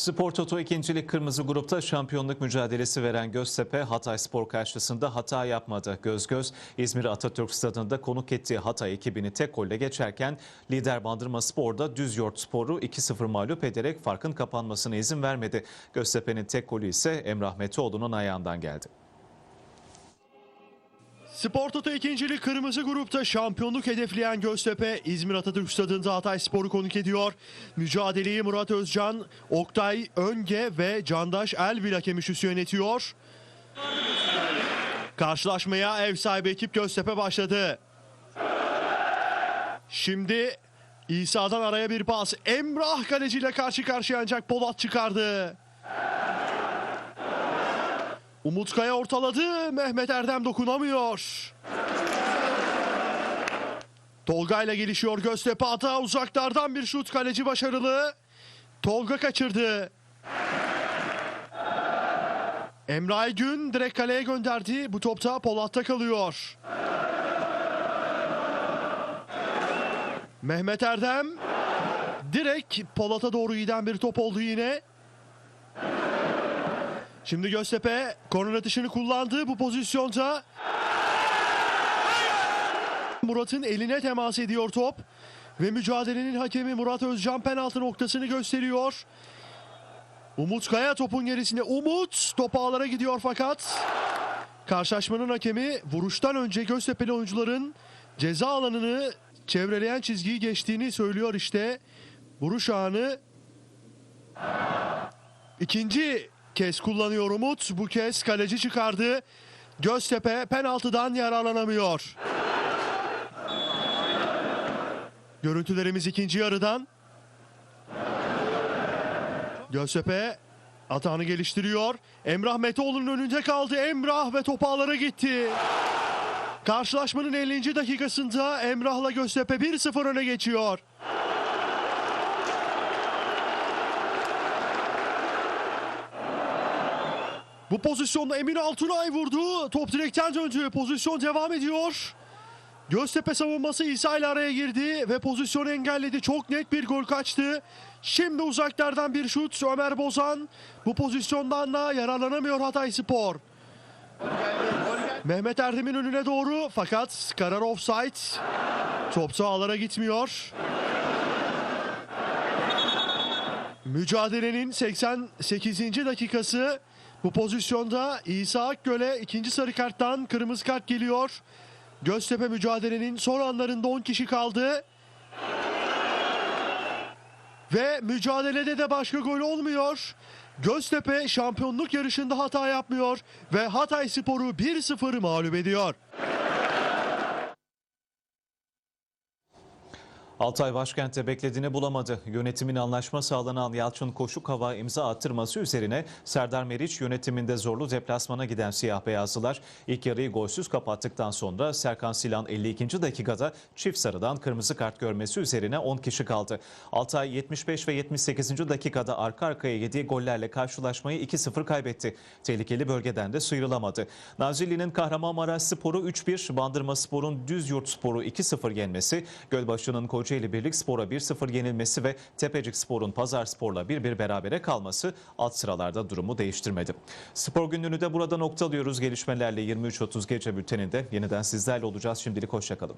Spor Toto ikincilik kırmızı grupta şampiyonluk mücadelesi veren Göztepe Hatay Spor karşısında hata yapmadı. Göz göz İzmir Atatürk Stadı'nda konuk ettiği Hatay ekibini tek golle geçerken lider Bandırma Spor'da Düzyurt Spor'u 2-0 mağlup ederek farkın kapanmasına izin vermedi. Göztepe'nin tek golü ise Emrah Meteoğlu'nun ayağından geldi. Spor Toto ikincili kırmızı grupta şampiyonluk hedefleyen Göztepe İzmir Atatürk Stadı'nda Hatay Spor'u konuk ediyor. Mücadeleyi Murat Özcan, Oktay Önge ve Candaş Elbil hakem üçlüsü yönetiyor. Karşılaşmaya ev sahibi ekip Göztepe başladı. Şimdi İsa'dan araya bir pas. Emrah kaleciyle karşı karşıya ancak Polat çıkardı. Umut Kaya ortaladı. Mehmet Erdem dokunamıyor. Tolga ile gelişiyor Göztepe hata uzaklardan bir şut kaleci başarılı. Tolga kaçırdı. Emre Aygün direkt kaleye gönderdi. Bu topta Polat'ta kalıyor. Mehmet Erdem direkt Polat'a doğru giden bir top oldu yine. Şimdi Göztepe korner atışını kullandı bu pozisyonda. Murat'ın eline temas ediyor top. Ve mücadelenin hakemi Murat Özcan penaltı noktasını gösteriyor. Umut Kaya topun gerisinde. Umut top ağlara gidiyor fakat karşılaşmanın hakemi vuruştan önce Göztepe'li oyuncuların ceza alanını çevreleyen çizgiyi geçtiğini söylüyor işte. Vuruş anı İkinci kez kullanıyor Umut. Bu kez kaleci çıkardı. Göztepe penaltıdan yararlanamıyor. Görüntülerimiz ikinci yarıdan. Göztepe atağını geliştiriyor. Emrah Meteoğlu'nun önünde kaldı. Emrah ve top ağlara gitti. Karşılaşmanın 50. dakikasında Emrah'la Göztepe 1-0 öne geçiyor. Bu pozisyonda Emin Altunay vurdu. Top direkten döndü. Pozisyon devam ediyor. Göztepe savunması İsa ile araya girdi ve pozisyonu engelledi. Çok net bir gol kaçtı. Şimdi uzaklardan bir şut Ömer Bozan. Bu pozisyondan da yararlanamıyor Hatay Spor. Mehmet Erdem'in önüne doğru fakat karar offside. Top sahalara gitmiyor. Mücadelenin 88. dakikası. Bu pozisyonda İsa Akgöl'e ikinci sarı karttan kırmızı kart geliyor. Göztepe mücadelenin son anlarında 10 kişi kaldı. Ve mücadelede de başka gol olmuyor. Göztepe şampiyonluk yarışında hata yapmıyor ve Hatay Spor'u 1-0 mağlup ediyor. Altay başkentte beklediğini bulamadı. Yönetimin anlaşma sağlanan Yalçın Koşuk Hava imza attırması üzerine Serdar Meriç yönetiminde zorlu deplasmana giden siyah beyazlılar ilk yarıyı golsüz kapattıktan sonra Serkan Silan 52. dakikada çift sarıdan kırmızı kart görmesi üzerine 10 kişi kaldı. Altay 75 ve 78. dakikada arka arkaya yediği gollerle karşılaşmayı 2-0 kaybetti. Tehlikeli bölgeden de sıyrılamadı. Nazilli'nin Kahramanmaraş Sporu 3-1, Bandırma Spor'un Düzyurt Sporu 2-0 yenmesi, Gölbaşı'nın Kocaeli Birlik Spor'a 1-0 yenilmesi ve Tepecik Spor'un Pazar Spor'la 1-1 berabere kalması alt sıralarda durumu değiştirmedi. Spor günlüğünü de burada noktalıyoruz. Gelişmelerle 23.30 gece bülteninde yeniden sizlerle olacağız. Şimdilik hoşçakalın.